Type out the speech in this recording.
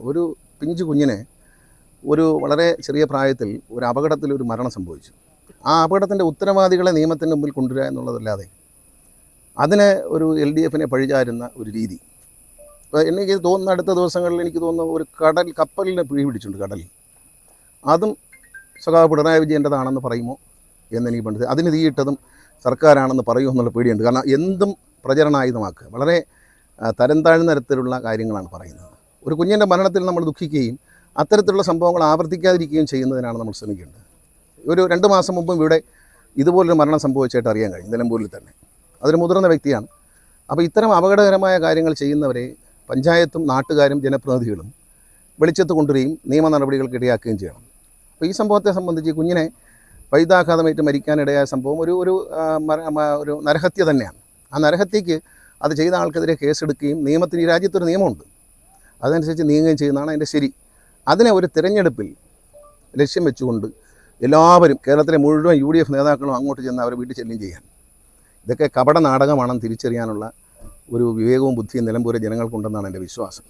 ഒരു പിഞ്ചു കുഞ്ഞിനെ ഒരു വളരെ ചെറിയ പ്രായത്തിൽ ഒരു അപകടത്തിൽ ഒരു മരണം സംഭവിച്ചു. ആ അപകടത്തിന്റെ ഉത്തരവാദികളെ നിയമത്തിന്റെ മുമ്പിൽ കൊണ്ടുവരിക എന്നുള്ളതല്ലാതെ അതിന് ഒരു എൽ ഡി എഫിനെ പഴിചാരുന്ന ഒരു രീതി. എനിക്ക് തോന്നുന്ന അടുത്ത ദിവസങ്ങളിൽ എനിക്ക് തോന്നുന്നു ഒരു കടൽ കപ്പലിനെ പിഴി പിടിച്ചിട്ടുണ്ട് കടലിൽ. അതും സ്വകാവ് പിണറായി വിജയന്റെതാണെന്ന് പറയുമോ എന്നെനിക്ക് പണ്ട് അതിന് തീയിട്ടതും സർക്കാരാണെന്ന് പറയുമോ എന്നുള്ള പേടിയുണ്ട്. കാരണം എന്തും പ്രചരണായുധമാക്കുക. വളരെ തരം താഴ്ന്ന തരത്തിലുള്ള കാര്യങ്ങളാണ് പറയുന്നത്. ഒരു കുഞ്ഞിന്റെ മരണത്തിൽ നമ്മൾ ദുഃഖിക്കുകയും അത്തരത്തിലുള്ള സംഭവങ്ങൾ ആവർത്തിക്കാതിരിക്കുകയും ചെയ്യുന്നതിനാണ് നമ്മൾ ശ്രമിക്കേണ്ടത്. ഒരു രണ്ട് മാസം മുമ്പും ഇവിടെ ഇതുപോലൊരു മരണം സംഭവിച്ചായിട്ട് അറിയാൻ കഴിഞ്ഞു നിലമ്പൂരിൽ തന്നെ. അതൊരു മുതിർന്ന വ്യക്തിയാണ്. അപ്പോൾ ഇത്തരം അപകടകരമായ കാര്യങ്ങൾ ചെയ്യുന്നവരെ പഞ്ചായത്തും നാട്ടുകാരും ജനപ്രതിനിധികളും വെളിച്ചത്ത് കൊണ്ടുവരികയും നിയമ നടപടികൾക്ക് ഇടയാക്കുകയും ചെയ്യണം. അപ്പോൾ ഈ സംഭവത്തെ സംബന്ധിച്ച് കുഞ്ഞിനെ വൈദ്യാഘാതമേറ്റ് മരിക്കാനിടയായ സംഭവം ഒരു ഒരു ഒരു നരഹത്യ തന്നെയാണ്. ആ നരഹത്യക്ക് അത് ചെയ്ത ആൾക്കെതിരെ കേസെടുക്കുകയും നിയമത്തിന് ഈ രാജ്യത്തൊരു നിയമമുണ്ട്. അതനുസരിച്ച് നീങ്ങുകയും ചെയ്യുന്നതാണ് അതിന്റെ ശരി. അതിനെ ഒരു തിരഞ്ഞെടുപ്പിൽ ലക്ഷ്യം വെച്ചുകൊണ്ട് എല്ലാവരും കേരളത്തിലെ മുഴുവൻ യു ഡി എഫ് നേതാക്കളും അങ്ങോട്ട് ചെന്ന് അവരെ വീട്ടിൽ ചെല്ലുകയും ചെയ്യാൻ. ഇതൊക്കെ കപട നാടകമാണെന്ന് തിരിച്ചറിയാനുള്ള ഒരു വിവേകവും ബുദ്ധിയും നിലമ്പൂരെ ജനങ്ങൾക്കുണ്ടെന്നാണ് എന്റെ വിശ്വാസം.